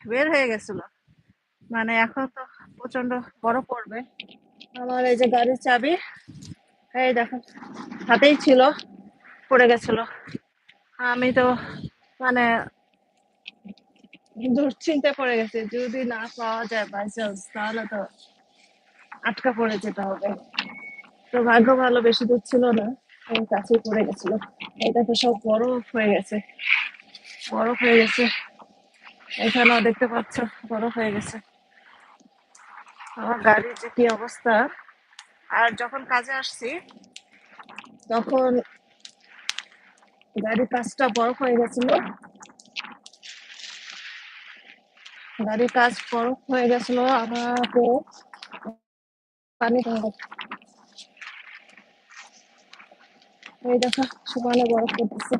বের হয়ে গেছিল। মানে এখন তো প্রচণ্ড বরফ পড়বে। আমার এই যে গাড়ির চাবি, এই দেখো, হাতেই ছিল, পড়ে গেছিল। আমি তো মানে দুশ্চিন্তায় পড়ে গেছে, যদি না পাওয়া যায় বাই চান্স তাহলে তো আটকা পড়ে যেতে হবে। তো ভাগ্য ভালো, বেশি দূর ছিল না কাছেই পড়ে গেছিল। এটা তো সব বরফ হয়ে গেছে, বরফ হয়ে গেছে। এখানেও দেখতে পাচ্ছ বরফ হয়ে গেছে। আমার গাড়ির যে কি অবস্থা? আর যখন কাজে আসছি, তখন গাড়ির কাজটা বরফ হয়ে গেছিল। গাড়ির কাজ বরফ হয়ে গেছিল, আমাকে পানি। এই দেখো সকালে বরফ পড়তেছে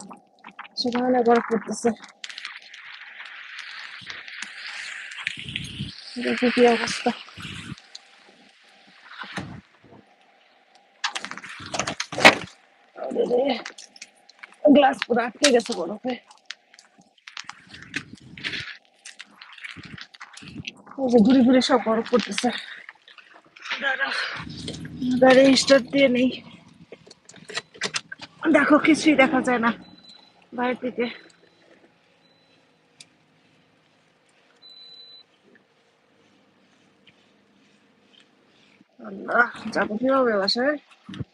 সকালে বরফ পড়তেছে দেখি কি অবস্থা গ্লাস পুরো আটকে গেছে বরফে ঘুরে ঘুরে সব বরফ পড়তেছে। দাঁড়াও, গাড়ি স্টার্ট দিয়ে নেই। দেখো কিছুই দেখা যায় না বাইরে থেকে। আল্লাহ যাব কীভাবে বাসায় বাতাস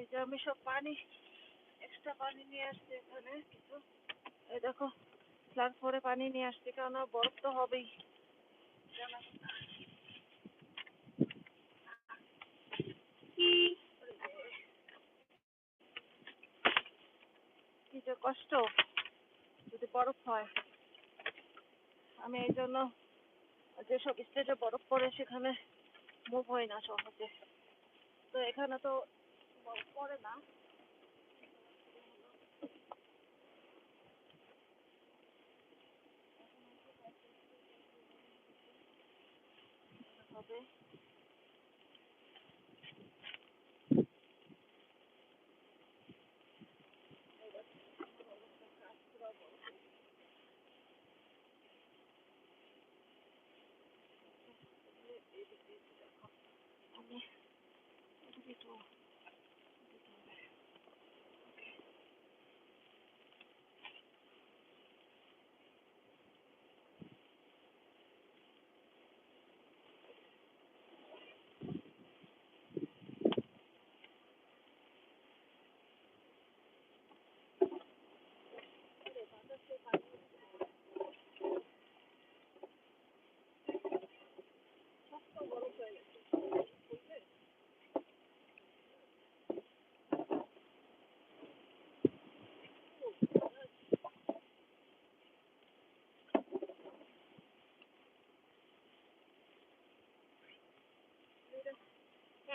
এই যে আমি সব পানি এক্সট্রা পানি নিয়ে আসছি এখানে, কিছু। এই দেখো পানি নিয়ে আসছি কারণ বরফ তো হবেই। কি যে কষ্ট, যদি বরফ হয়। আমি এই জন্য যেসব স্টেটে বরফ পড়ে, সেখানে মুভ হয় না সহজে। তো এখানে তো পড়ে না। হবে। আমি এদিকে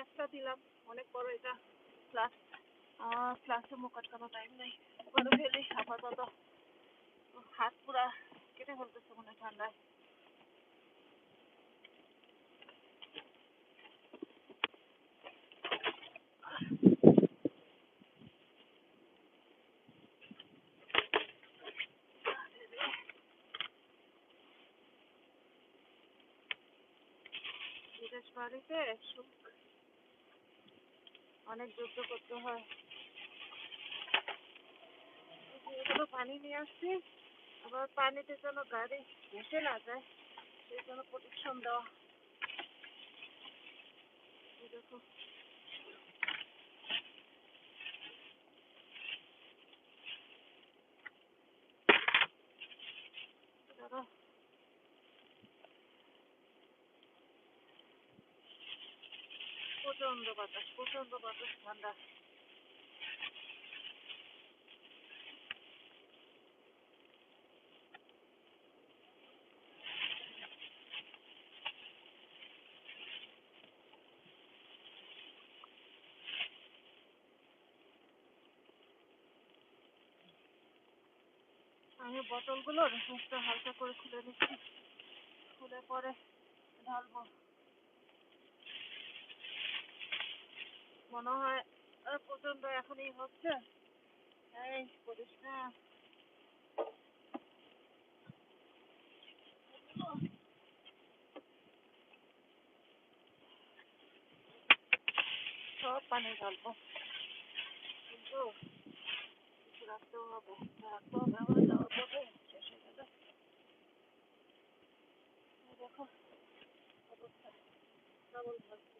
একটা দিলাম। অনেক বড় এটা ক্লাস ক্লাসে মুখ আটকানো টাইম নেই। করে ফেলি আপাতত হাত পুরা কেটে ফেলতেছে মনে ঠান্ডায়। বিদেশ বাড়িতে সুখ অনেক যুদ্ধ করতে হয়। এগুলো পানি নিয়ে আসছি। আবার পানিতে যেন গাড়ি ভেসে না যায়, সেই জন্য প্রোটেকশন দেওয়া। দেখো। দাঁড়াও। প্রচণ্ড বাতাস প্রচণ্ড বাতাস, ঠান্ডা। আমি বোতলগুলোর মুখটা হালকা করে খুলে নিচ্ছি। খুলে পরে ঢালবো। মনে হয় প্রচণ্ড এখনই হচ্ছে। এই করিস না সব পানি ঢালবো। কিন্তু কিছু হবে। রাখতেও হবে, আবার যাওয়ার পথে শেষ হয়ে যাবে। দেখো, অবস্থা। কেমন ভাবছি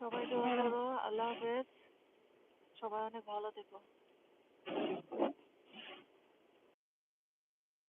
সবাই দোয়া করো আল্লাহ হাফেজ। সবাই অনেক ভালো থেকো।